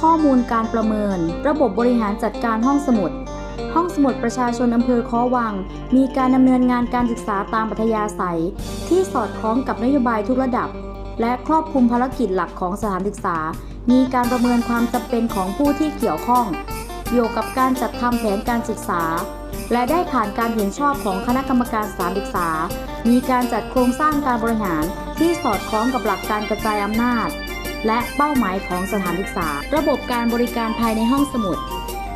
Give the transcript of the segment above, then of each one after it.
ข้อมูลการประเมิน ระบบบริหารจัดการห้องสมุด ห้องสมุดประชาชนอำเภอคอวัง มีการดำเนินงานการศึกษาตามปัธยาศัย ที่สอดคล้องกับนโยบายทุกระดับ และครอบคลุมภารกิจหลักของสถานศึกษา มีการประเมินความจำเป็นของผู้ที่เกี่ยวข้องเกี่ยวกับการจัดทำแผนการศึกษา และได้ผ่านการเห็นชอบของคณะกรรมการสถานศึกษา มีการจัดโครงสร้างการบริหารที่สอดคล้องกับหลักการกระจายอำนาจ และเป้าหมายของสถานศึกษา ระบบการบริการภายในห้องสมุด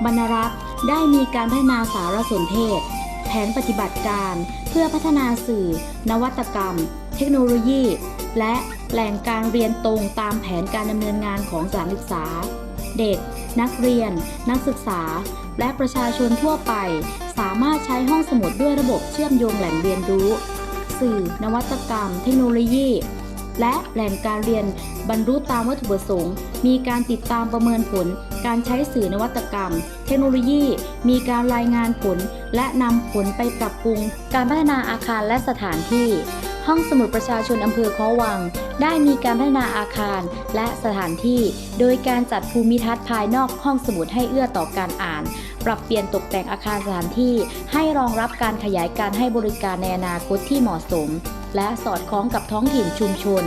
บรรรักษ์ได้มีการพัฒนาสารสนเทศ แผนปฏิบัติการ เพื่อพัฒนาสื่อ นวัตกรรม เทคโนโลยี และแหล่งการเรียนตรงตามแผนการดำเนินงานของสถานศึกษา เด็ก นักเรียน นักศึกษา และประชาชนทั่วไป สามารถใช้ห้องสมุดด้วยระบบเชื่อมโยงแหล่งเรียนรู้ สื่อ นวัตกรรม เทคโนโลยี และแหล่งการเรียนบรรลุตามวัตถุประสงค์ มีการติดตามประเมินผล การใช้สื่อนวัตกรรม เทคโนโลยี มีการรายงานผล และนำผลไปปรับปรุง การพัฒนาอาคารและสถานที่ ห้องสมุดประชาชนอำเภอคอวัง ได้มีการพัฒนาอาคารและสถานที่ โดยการจัดภูมิทัศน์ภายนอกห้องสมุดให้เอื้อต่อการอ่าน ปรับเปลี่ยนตกแต่งอาคารสถานที่ให้รองรับการขยายการให้บริการในอนาคตที่เหมาะสม และสอดคล้องกับท้องถิ่นชุมชน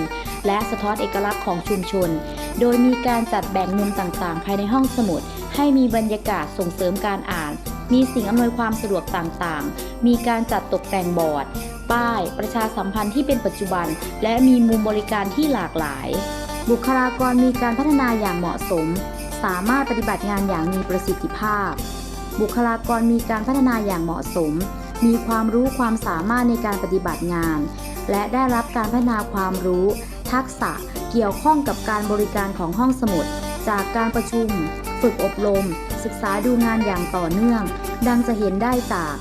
และสะท้อนเอกลักษณ์ของชุมชน โดยมีการจัดแบ่งมุมต่างๆ ภายในห้องสมุด ให้มีบรรยากาศส่งเสริมการอ่าน มีสิ่งอำนวยความสะดวกต่างๆ มีการจัดตกแต่งบอร์ด ป้าย ประชาสัมพันธ์ที่เป็นปัจจุบัน และมีมุมบริการที่หลากหลาย บุคลากรมีการพัฒนาอย่างเหมาะสม สามารถปฏิบัติงานอย่างมีประสิทธิภาพ บุคลากรมีการพัฒนาอย่างเหมาะสม มีความรู้ความสามารถในการปฏิบัติงาน และได้รับการพัฒนาความรู้ ทักษะเกี่ยวข้องกับการบริการของห้องสมุด จากการประชุม ฝึกอบรม ศึกษาดูงานอย่างต่อเนื่อง ดังจะเห็นได้จาก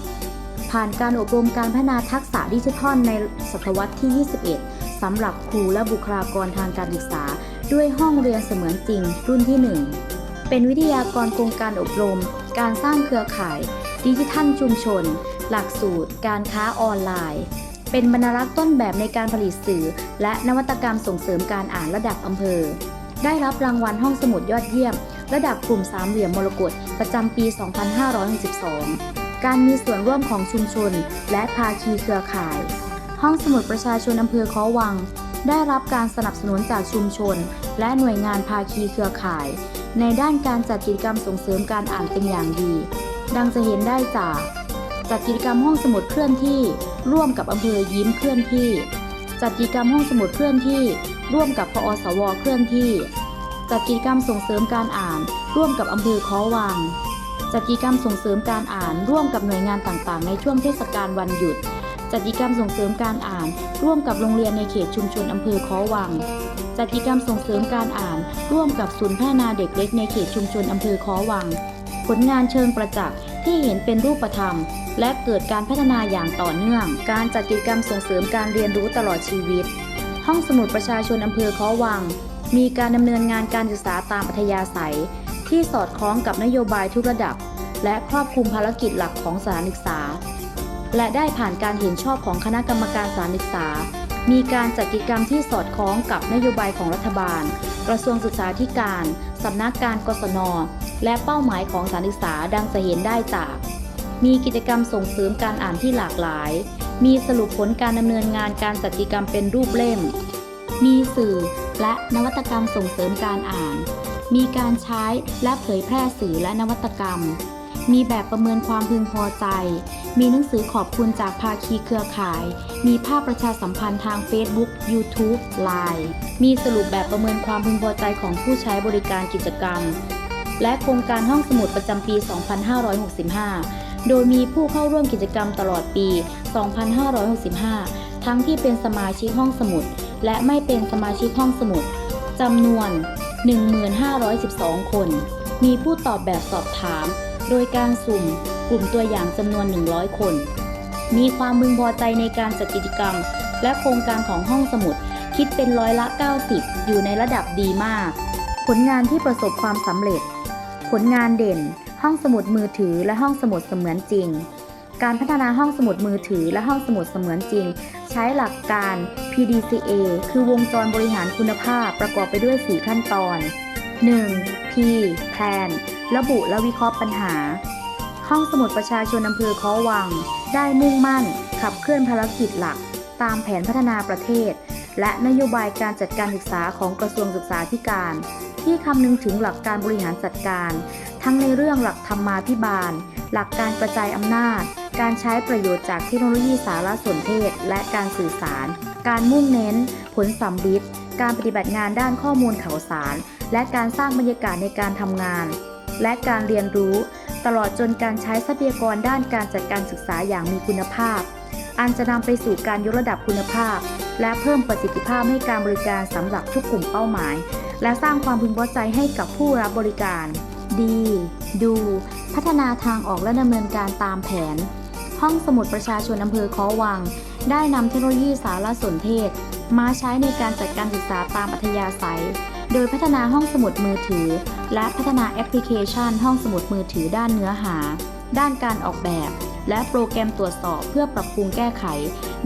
ผ่านการอบรมการพัฒนาทักษะดิจิทัลในศตวรรษที่ 21 สำหรับครูและบุคลากรทางการศึกษา ด้วยห้องเรียนเสมือนจริง รุ่นที่ 1 เป็นวิทยากรโครงการอบรม การสร้างเครือข่ายดิจิทัลชุมชน หลักสูตร การค้าออนไลน์ เป็นบรรณารักษ์ต้นแบบในการผลิตสื่อ และนวัตกรรมส่งเสริมการอ่านระดับอำเภอ ได้รับรางวัลห้องสมุดยอดเยี่ยม ระดับกลุ่มสามเหลี่ยมมรกตประจำปี 2562 การมีส่วนร่วมของชุมชน และภาคีเครือข่าย ห้องสมุดประชาชนอำเภอคอวัง ได้รับการสนับสนุนจากชุมชน และหน่วยงานภาคีเครือข่าย ในด้านการจัดกิจกรรมส่งเสริมการอ่านเป็นอย่างดี ดังจะเห็นได้จากจัดกิจกรรมห้องสมุดเคลื่อนที่ ร่วมกับอำเภอยิ้มเคลื่อนที่ จัดกิจกรรมห้องสมุดเคลื่อนที่ ร่วมกับพอสวเคลื่อนที่ จัดกิจกรรมส่งเสริมการอ่าน ร่วมกับอำเภอค้อวังจัดกิจกรรมส่งเสริมการอ่านร่วมกับหน่วยงานต่างๆ ในช่วงเทศกาลวันหยุด จัดกิจกรรมส่งเสริมการอ่าน ร่วมกับโรงเรียนในเขตชุมชนอำเภอคอวัง จัดกิจกรรมส่งเสริมการอ่าน ร่วมกับศูนย์พัฒนาเด็กเล็กในเขตชุมชนอำเภอคอวัง ผลงานเชิงประจักษ์ที่เห็นเป็นรูปธรรม และเกิดการพัฒนาอย่างต่อเนื่อง การจัดกิจกรรมส่งเสริมการเรียนรู้ตลอดชีวิต ห้องสมุดประชาชนอำเภอคอวัง มีการดำเนินงานการศึกษาตามอัธยาศัย ที่สอดคล้องกับนโยบายทุกระดับ และครอบคลุมภารกิจหลักของสถานศึกษา และได้ผ่านการเห็นชอบของคณะกรรมการสานศึกษา มีการจัดกิจกรรมที่สอดคล้องกับนโยบายของรัฐบาล กระทรวงศึกษาธิการ สำนักการกศน และเป้าหมายของสานศึกษาดังจะเห็นได้จาก มีกิจกรรมส่งเสริมการอ่านที่หลากหลาย มีสรุปผลการดำเนินงานการจัดกิจกรรมเป็นรูปเล่ม มีสื่อและนวัตกรรมส่งเสริมการอ่าน มีการใช้และเผยแพร่สื่อและนวัตกรรม มีแบบประเมินความพึงพอใจ มีหนังสือขอบคุณจากภาคีเครือข่าย มีภาพประชาสัมพันธ์ทาง Facebook YouTube Line มีสรุปแบบประเมินความพึงพอใจของผู้ใช้บริการกิจกรรม และโครงการห้องสมุดประจำปี 2565 โดยมีผู้เข้าร่วมกิจกรรมตลอดปี 2565 ทั้งที่เป็นสมาชิกห้องสมุด และไม่เป็นสมาชิกห้องสมุดจำนวน 1,512 คน มีผู้ตอบแบบสอบถาม โดยการสุ่มกลุ่มตัวอย่างจำนวน 100 คน มีความพึงพอใจในการจัดกิจกรรม และโครงการของห้องสมุด คิดเป็นร้อยละ 90 อยู่ในระดับดีมาก ผลงานที่ประสบความสำเร็จ ผลงานเด่น ห้องสมุดมือถือและห้องสมุดเสมือนจริง การพัฒนาห้องสมุดมือถือและห้องสมุดเสมือนจริง ใช้หลักการ PDCA คือวงจรบริหารคุณภาพประกอบไปด้วย 4 ขั้นตอน 1. P Plan ระบุและวิเคราะห์ปัญหา ห้องสมุดประชาชนอำเภอค้อวัง ได้มุ่งมั่น ขับเคลื่อนภารกิจหลัก ตามแผนพัฒนาประเทศ และนโยบายการจัดการศึกษาของกระทรวงศึกษาธิการ ที่คำนึงถึงหลักการบริหารจัดการ ทั้งในเรื่องหลักธรรมาภิบาล หลักการกระจายอำนาจ การใช้ประโยชน์จากเทคโนโลยีสารสนเทศ และการสื่อสาร การมุ่งเน้น ผลสัมฤทธิ์การปฏิบัติงานด้านข้อมูลข่าวสาร และการสร้างบรรยากาศในการทำงาน และการเรียนรู้ ตลอดจนการใช้ทรัพยากรด้านการจัดการศึกษาอย่างมีคุณภาพ อันจะนำไปสู่การยกระดับคุณภาพ และเพิ่มประสิทธิภาพให้การบริการสำหรับทุกกลุ่มเป้าหมาย และสร้างความพึงพอใจให้กับผู้รับบริการ ดี ดู พัฒนาทางออกและดำเนินการตามแผน ห้องสมุดประชาชนอำเภอคอวัง ได้นำเทคโนโลยีสารสนเทศ มาใช้ในการจัดการศึกษาตามอัธยาศัย โดยพัฒนาห้องสมุดมือถือ และพัฒนาแอปพลิเคชัน ห้องสมุดมือถือด้านเนื้อหา ด้านการออกแบบ และโปรแกรมตรวจสอบเพื่อปรับปรุงแก้ไข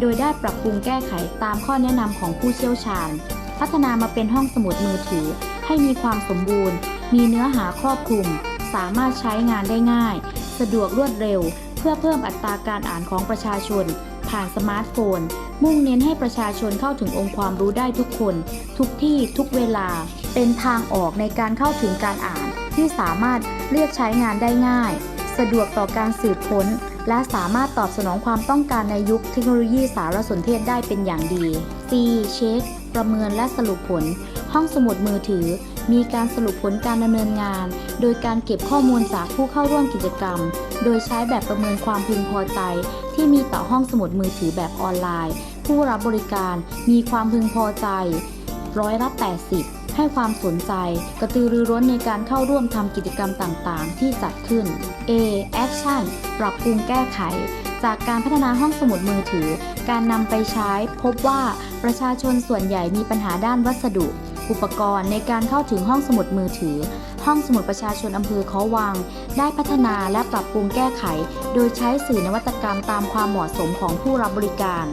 โดยได้ปรับปรุงแก้ไขตามข้อแนะนำของผู้เชี่ยวชาญ พัฒนามาเป็นห้องสมุดมือถือ ให้มีความสมบูรณ์ มีเนื้อหาครอบคลุม สามารถใช้งานได้ง่าย สะดวกรวดเร็ว เพื่อเพิ่มอัตราการอ่านของประชาชน ผ่านสมาร์ทโฟน มุ่งเน้นให้ประชาชนเข้าถึงองค์ความรู้ได้ทุกคน ทุกที่ทุกเวลา เป็นทางออกในการเข้าถึงการอ่าน ที่สามารถเรียกใช้งานได้ง่าย สะดวกต่อการสืบค้น และสามารถตอบสนองความต้องการในยุคเทคโนโลยีสารสนเทศได้เป็นอย่างดี C เช็คประเมินและสรุปผล ห้องสมุดมือถือ มีการสรุปผลการดำเนินงาน โดยการเก็บข้อมูลจากผู้เข้าร่วมกิจกรรม โดยใช้แบบประเมินความพึงพอใจ ที่มีต่อห้องสมุดมือถือแบบออนไลน์ ผู้รับบริการมีความพึงพอใจร้อยละ80 ให้ความสนใจ กระตือรือร้นในการเข้าร่วมทำกิจกรรมต่างๆ ที่จัดขึ้น A Action ปรับปรุงแก้ไขจากการพัฒนาห้องสมุดมือถือ การนำไปใช้พบว่าประชาชนส่วนใหญ่มีปัญหาด้านวัสดุ อุปกรณ์ในการเข้าถึงห้องสมุดมือถือ ห้องสมุดประชาชนอำเภอเขาวัง ได้พัฒนาและปรับปรุงแก้ไข โดยใช้สื่อนวัตกรรมตามความเหมาะสมของผู้รับบริการ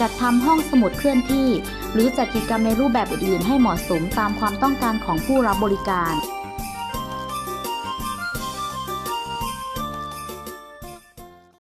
จัดทำห้องสมุดเคลื่อนที่ หรือจัดกิจกรรมในรูปแบบอื่นๆ ให้เหมาะสมตามความต้องการของผู้รับบริการ